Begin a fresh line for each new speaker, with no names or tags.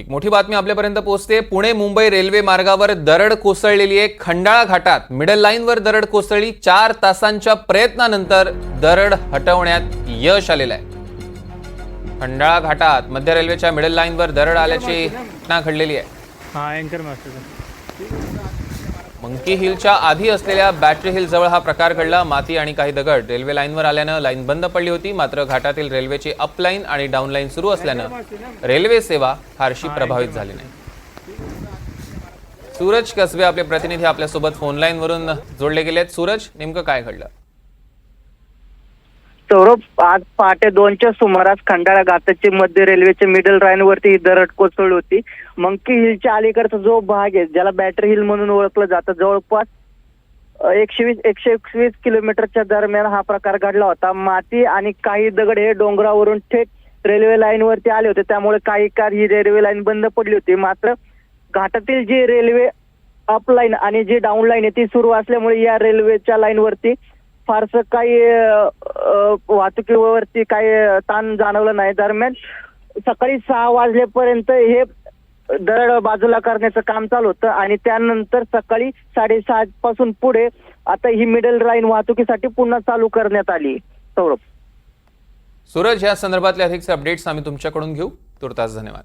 एक मोठी बातमी आपल्यापर्यंत पोहोचते. पुणे मुंबई रेल्वे मार्गावर दरड कोसळलेली आहे खंडाळा घाटात मिडल लाईनवर दरड कोसळली चार तासांच्या प्रयत्नानंतर दरड हटवण्यात यश आलेलं आहे. खंडाळा घाटात मध्य रेल्वेच्या मिडल लाईनवर दरड आल्याची घटना घडलेली आहे.
मास्टर
मंकी हिलच्या आधी असलेल्या बॅटरी हिल जवळ हा प्रकार घडला. माती आणि काही दगड रेल्वे लाईनवर आल्यानं लाईन बंद पडली होती. मात्र घाटातील रेल्वेची अप लाईन आणि डाऊन लाईन सुरू असल्यानं रेल्वे सेवा फारशी प्रभावित झाली नाही. सूरज कसबे आपले प्रतिनिधी आपल्यासोबत फोन लाईन वरून जोडले गेलेत. सूरज नेमकं काय घडलं?
सौरभ आज पहाटे दोनच्या सुमारास खंडाळा घाटाची मध्य रेल्वेच्या मिडल राईन वरती ही दरड कोसळली होती. मंकी हिलच्या अलीकडचा जो भाग आहे ज्याला बॅटरी हिल म्हणून ओळखलं जातं जवळपास एकशे वीस एकशे एकवीस किलोमीटरच्या दरम्यान हा प्रकार घडला होता. माती आणि काही दगड हे डोंगरावरून थेट रेल्वे लाईन वरती आले होते. त्यामुळे काही काळ ही रेल्वे लाईन बंद पडली होती. मात्र घाटातील जी रेल्वे अपलाईन आणि जी डाऊन लाईन आहे ती सुरू असल्यामुळे या रेल्वेच्या लाईन वरती फारसं काही वाहतुकीवरती काही ताण जाणवलं नाही. दरम्यान सकाळी सहा वाजलेपर्यंत हे दरड बाजूला करण्याचं काम चालू होतं आणि त्यानंतर सकाळी साडेसहा पासून पुढे आता ही मिडल लाईन वाहतुकीसाठी पुन्हा चालू करण्यात आली. सौरभ.
सूरज या संदर्भातले अधिक अपडेट्स आम्ही तुमच्याकडून घेऊ. तुर्तास धन्यवाद.